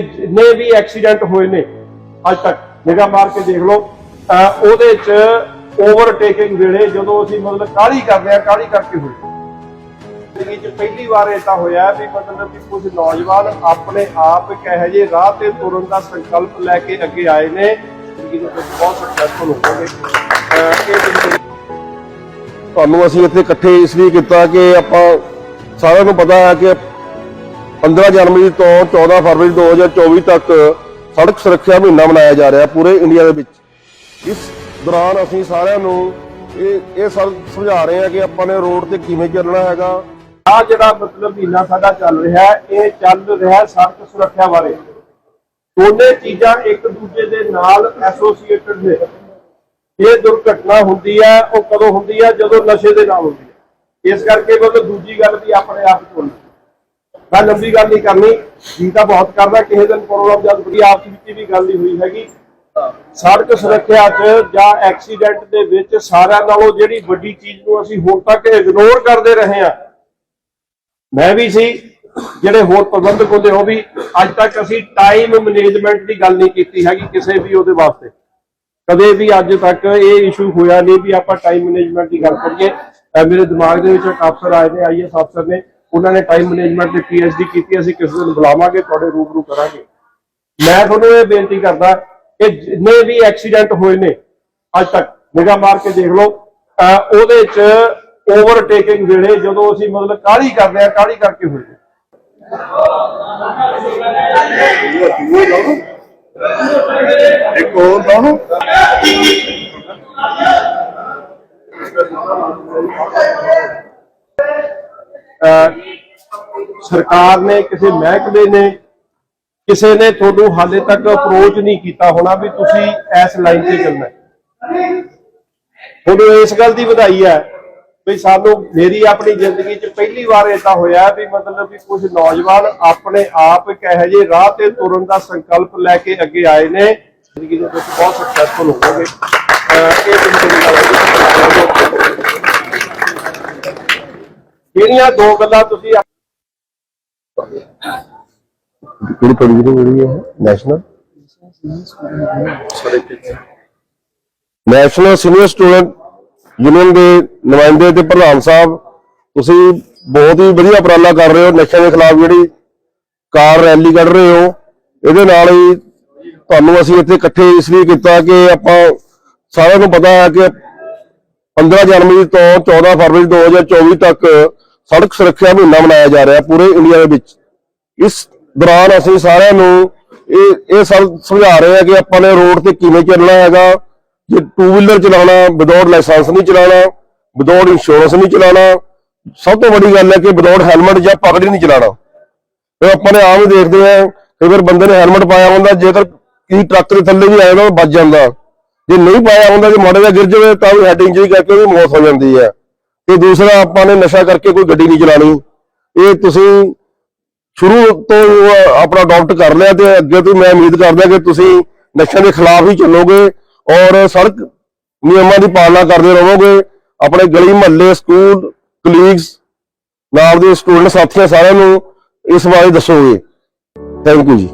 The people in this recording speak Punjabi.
ਕਿ ਜਿੰਨੇ ਵੀ ਐਕਸੀਡੈਂਟ ਹੋਏ ਨੇ, ਅੱਜ ਤੱਕ ਨਿਗਾਹ ਮਾਰ ਕੇ ਦੇਖ ਲਓ ਉਹਦੇ 'ਚ ਓਵਰਟੇਕਿੰਗ ਵੇਲੇ ਜਦੋਂ ਅਸੀਂ ਮਤਲਬ ਕਾਹਲੀ ਕਰਦੇ ਆ ਕਾਹਲੀ ਕਰਕੇ ਹੋਈ ਜ਼ਿੰਦਗੀ 'ਚ ਪਹਿਲੀ ਵਾਰ ਏਦਾਂ ਹੋਇਆ ਵੀ ਮਤਲਬ ਕਿ ਕੁਝ ਨੌਜਵਾਨ ਆਪਣੇ ਆਪ ਇੱਕ ਇਹੋ ਜਿਹੇ ਰਾਹ ਤੇ ਤੁਰਨ ਦਾ ਸੰਕਲਪ ਲੈ ਕੇ ਅੱਗੇ ਆਏ ਨੇ। ਜ਼ਿੰਦਗੀ ਦੇ ਵਿੱਚ ਬਹੁਤ ਸਕਸੈਸਫੁਲ ਹੋਣਗੇ ਤੁਹਾਨੂੰ ਅਸੀਂ ਇੱਥੇ ਇਕੱਠੇ ਇਸ ਲਈ ਕੀਤਾ ਕਿ ਆਪਾਂ ਸਾਰਿਆਂ ਨੂੰ ਪਤਾ ਹੈ ਕਿ 15 ਜਨਵਰੀ ਤੋਂ 14 ਫਰਵਰੀ 2024 ਤੱਕ ਸੜਕ ਸੁਰੱਖਿਆ ਮਹੀਨਾ ਮਨਾਇਆ ਜਾ ਰਿਹਾ ਪੂਰੇ ਇੰਡੀਆ ਦੇ ਵਿੱਚ। ਇਸ ਦੌਰਾਨ ਅਸੀਂ ਸਾਰਿਆਂ ਨੂੰ ਇਹ ਇਹ ਸਭ ਸਮਝਾ ਰਹੇ ਹਾਂ ਕਿ ਆਪਾਂ ਨੇ ਰੋਡ ਤੇ ਕਿਵੇਂ ਚੱਲਣਾ ਹੈਗਾ। ਆ ਜਿਹੜਾ ਮਤਲਬ ਮਹੀਨਾ ਸਾਡਾ ਚੱਲ ਰਿਹਾ, ਇਹ ਚੱਲ ਰਿਹਾ ਸੜਕ ਸੁਰੱਖਿਆ ਬਾਰੇ। ਦੋਨੇ ਚੀਜ਼ਾਂ ਇੱਕ ਦੂਜੇ ਦੇ ਨਾਲ ਐਸੋਸੀਏਟਡ ਨੇ। ਇਹ ਦੁਰਘਟਨਾ ਹੁੰਦੀ ਹੈ ਉਹ ਕਦੋਂ ਹੁੰਦੀ ਹੈ ਜਦੋਂ ਨਸ਼ੇ ਦੇ ਨਾਲ ਹੁੰਦੀ ਹੈ ਇਸ ਕਰਕੇ ਮਤਲਬ ਦੂਜੀ ਗੱਲ ਵੀ ਆਪਣੇ ਆਪ ਕੋਲ ਮੈਂ ਲੰਬੀ ਗੱਲ ਨਹੀਂ ਕਰਨੀ, ਜੀ ਤਾਂ ਬਹੁਤ ਕਰਦਾ, ਕਿਸੇ ਦਿਨ ਪ੍ਰੋਗਰਾਮ ਜਦ ਵੀ ਆਪਸ ਵਿੱਚ ਵੀ ਗੱਲ ਨਹੀਂ ਹੋਈ ਹੈਗੀ। ਸੜਕ ਸੁਰੱਖਿਆ 'ਚ ਜਾਂ ਐਕਸੀਡੈਂਟ ਦੇ ਵਿੱਚ ਸਾਰਿਆਂ ਨਾਲੋਂ ਜਿਹੜੀ ਵੱਡੀ ਚੀਜ਼ ਨੂੰ ਅਸੀਂ ਹੁਣ ਤੱਕ ਇਗਨੋਰ ਕਰਦੇ ਰਹੇ ਹਾਂ। ਮੈਂ ਵੀ ਸੀ, ਜਿਹੜੇ ਹੋਰ ਪ੍ਰਬੰਧਕ ਹੁੰਦੇ ਉਹ ਵੀ ਅੱਜ ਤੱਕ ਅਸੀਂ ਟਾਈਮ ਮੈਨੇਜਮੈਂਟ ਦੀ ਗੱਲ ਨਹੀਂ ਕੀਤੀ ਹੈਗੀ ਕਿਸੇ ਵੀ ਉਹਦੇ ਵਾਸਤੇ। ਕਦੇ ਵੀ ਅੱਜ ਤੱਕ ਇਹ ਇਸ਼ੂ ਹੋਇਆ ਨਹੀਂ ਵੀ ਆਪਾਂ ਟਾਈਮ ਮੈਨੇਜਮੈਂਟ ਦੀ ਗੱਲ ਕਰੀਏ। ਮੇਰੇ ਦਿਮਾਗ ਦੇ ਵਿੱਚ ਇੱਕ ਅਫਸਰ ਆਏ ਨੇ ਆਈਐਸ ਅਫਸਰ ਨੇ। ਉਹਨਾਂ ਨੇ ਟਾਈਮ ਮੈਨੇਜਮੈਂਟ ਦੀ ਪੀਐਚਡੀ ਕੀਤੀ, ਅਸੀਂ ਕਿਸੇ ਦਿਨ ਬੁਲਾਵਾਂਗੇ, ਤੁਹਾਡੇ ਰੂਬਰੂ ਕਰਾਂਗੇ। ਮੈਂ ਤੁਹਾਨੂੰ ਇਹ ਬੇਨਤੀ ਕਰਦਾ ਕਿ ਜਿੰਨੇ ਵੀ ਐਕਸੀਡੈਂਟ ਹੋਏ ਨੇ, ਅੱਜ ਤੱਕ ਨਿਗਾਹ ਮਾਰ ਕੇ ਦੇਖ ਲਓ। ਉਹਦੇ 'ਚ ਓਵਰਟੇਕਿੰਗ ਵੇਲੇ ਜਦੋਂ ਅਸੀਂ ਮਤਲਬ ਕਾਹਲੀ ਕਰਦੇ ਆ, ਕਾਹਲੀ ਕਰਕੇ ਹੋਏ ਇੱਕ ਹੋਰ ਦੋਨੋਂ ਸਰਕਾਰ ਨੇ, ਕਿਸੇ ਮਹਿਕਮੇ ਨੇ ਕਿਸੇ ਨੇ ਤੁਹਾਨੂੰ ਹਾਲੇ ਤੱਕ ਅਪਰੋਚ ਨਹੀਂ ਕੀਤਾ ਹੋਣਾ ਵੀ ਤੁਸੀਂ ਇਸ ਲਾਈਨ ਤੇ ਚੱਲਣਾ ਤੁਹਾਨੂੰ ਇਸ ਗੱਲ ਦੀ ਵਧਾਈ ਹੈ ਵੀ ਸਾਨੂੰ ਮੇਰੀ ਆਪਣੀ ਜ਼ਿੰਦਗੀ 'ਚ ਪਹਿਲੀ ਵਾਰ ਏਦਾਂ ਹੋਇਆ ਵੀ ਮਤਲਬ ਵੀ ਕੁਝ ਨੌਜਵਾਨ ਆਪਣੇ ਆਪ ਇੱਕ ਇਹੋ ਜਿਹੇ ਰਾਹ ਤੇ ਤੁਰਨ ਦਾ ਸੰਕਲਪ ਲੈ ਕੇ ਅੱਗੇ ਆਏ ਨੇ। ਜ਼ਿੰਦਗੀ ਦੇ ਵਿੱਚ ਬਹੁਤ ਸਕਸੈਸਫੁਲ ਹੋਵੋਗੇ। ਇਹ ਜ਼ਿੰਦਗੀ ਜਿਹੜੀਆਂ ਦੋ ਗੱਲਾਂ ਤੁਸੀਂ ਕਿਹੜੀ ਪੜੀ ਜਿਹੜੀ ਹੈ? National national senior student union ਦੇ ਨੁਮਾਇੰਦੇ ਤੇ ਪ੍ਰਧਾਨ ਸਾਹਿਬ, ਤੁਸੀਂ ਬਹੁਤ ਹੀ ਵਧੀਆ ਉਪਰਾਲਾ ਕਰ ਰਹੇ ਹੋ, ਨਸ਼ਿਆਂ ਦੇ ਖਿਲਾਫ ਜਿਹੜੀ ਕਾਰ ਰੈਲੀ ਕੱਢ ਰਹੇ ਹੋ, ਇਹਦੇ ਨਾਲ ਹੀ ਤੁਹਾਨੂੰ ਅਸੀਂ ਇੱਥੇ ਇਕੱਠੇ ਇਸ ਲਈ ਕੀਤਾ ਕਿ ਆਪਾਂ ਸਾਰਿਆਂ ਨੂੰ ਪਤਾ ਹੈ ਕਿ 15 ਜਨਵਰੀ ਤੋਂ 14 ਫਰਵਰੀ 2024 ਤੱਕ ਸੜਕ ਸੁਰੱਖਿਆ ਮਹੀਨਾ ਮਨਾਇਆ ਜਾ ਰਿਹਾ ਪੂਰੇ ਇੰਡੀਆ ਦੇ ਵਿੱਚ। ਇਸ ਦੌਰਾਨ ਅਸੀਂ ਸਾਰਿਆਂ ਨੂੰ ਇਹ ਇਹ ਸਭ ਸਮਝਾ ਰਹੇ ਹਾਂ ਕਿ ਆਪਾਂ ਨੇ ਰੋਡ ਤੇ ਕਿਵੇਂ ਚੱਲਣਾ ਹੈਗਾ। ਜੇ ਟੂ ਵੀਲਰ ਚਲਾਉਣਾ ਵਿਦਆਊਟ ਲਾਇਸੈਂਸ ਨਹੀਂ ਚਲਾਉਣਾ ਵਿਦਆਊਟ ਇੰਸ਼ੋਰੈਂਸ ਨਹੀਂ ਚਲਾਉਣਾ, ਸਭ ਤੋਂ ਵੱਡੀ ਗੱਲ ਹੈ ਕਿ ਵਿਦਆਊਟ ਹੈਲਮਟ ਜਾਂ ਪਗੜੀ ਨਹੀਂ ਚਲਾਉਣਾ। ਇਹ ਆਪਾਂ ਨੇ ਆਮ ਹੀ ਦੇਖਦੇ ਹਾਂ, ਕਈ ਵਾਰ ਬੰਦੇ ਨੇ ਹੈਲਮਟ ਪਾਇਆ ਹੁੰਦਾ, ਜੇਕਰ ਕੀ ਟਰੱਕ ਦੇ ਥੱਲੇ ਵੀ ਆਇਆ ਤਾਂ ਉਹ ਬਚ ਜਾਂਦਾ। ਜੇ ਨਹੀਂ ਪਾਇਆ ਹੁੰਦਾ, ਜੇ ਮਾੜਾ ਦਾ ਗਿਰ ਜਾਵੇ, ਤਾਂ ਵੀ ਹੈਡ ਇੰਜਰੀ ਕਰਕੇ ਉਹਦੀ ਮੌਤ ਹੋ ਜਾਂਦੀ ਹੈ। ਤੇ ਦੂਸਰਾ ਆਪਾਂ ਨੇ ਨਸ਼ਾ ਕਰਕੇ ਕੋਈ ਗੱਡੀ ਨਹੀਂ ਚਲਾਣੀ। ਇਹ ਤੁਸੀਂ ਸ਼ੁਰੂ ਤੋਂ ਆਪਣਾ ਅਡਾਪਟ ਕਰ ਲਿਆ ਤੇ ਅੱਗੇ ਤੋਂ ਮੈਂ ਉਮੀਦ ਕਰਦਾ ਕਿ ਤੁਸੀਂ ਨਸ਼ਿਆਂ ਦੇ ਖਿਲਾਫ ਹੀ ਚੱਲੋਗੇ ਔਰ ਸੜਕ ਨਿਯਮਾਂ ਦੀ ਪਾਲਣਾ ਕਰਦੇ ਰਹੋਗੇ। ਆਪਣੇ ਗਲੀ ਮੁਹੱਲੇ, ਸਕੂਲ ਕਲੀਗਸ ਨਾਲ ਦੇ ਸਟੂਡੈਂਟ ਸਾਥੀਆਂ ਸਾਰਿਆਂ ਨੂੰ ਇਸ ਬਾਰੇ ਦੱਸੋਗੇ। ਥੈਂਕ ਯੂ ਜੀ।